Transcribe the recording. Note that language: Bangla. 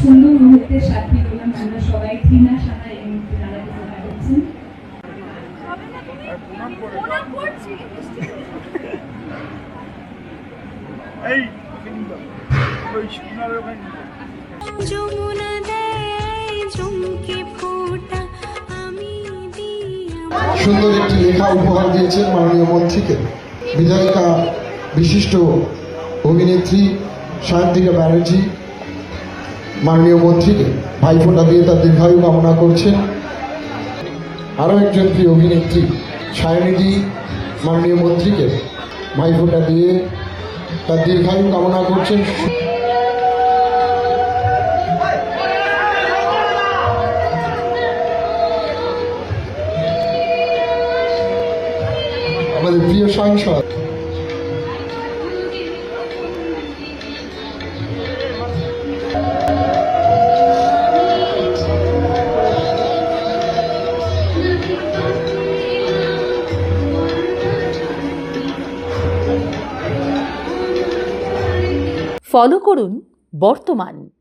সুন্দর মুহূর্তের সাথী হলাম আমরা সবাই। টিনা সাহা এই মুহূর্তে দাঁড়াতে দেখা যাচ্ছেন এই ওই সোনার ওখানে। যমুনা দেয় চমকে ফোটা সুন্দর একটি লেখা উপহার দিয়েছেন মাননীয় মন্ত্রীকে বিধায়িকা বিশিষ্ট অভিনেত্রী সায়ন্তিকা ব্যানার্জি মাননীয় মন্ত্রীকে ভাইফোঁটা দিয়ে তার দীর্ঘায়ু কামনা করছেন। আরও একজন প্রিয় অভিনেত্রী সায়নিধি মাননীয় মন্ত্রীকে ভাইফোঁটা দিয়ে তার দীর্ঘায়ু কামনা করছেন। আমাদের প্রিয় সাংসদ ফলো করুন বর্তমান।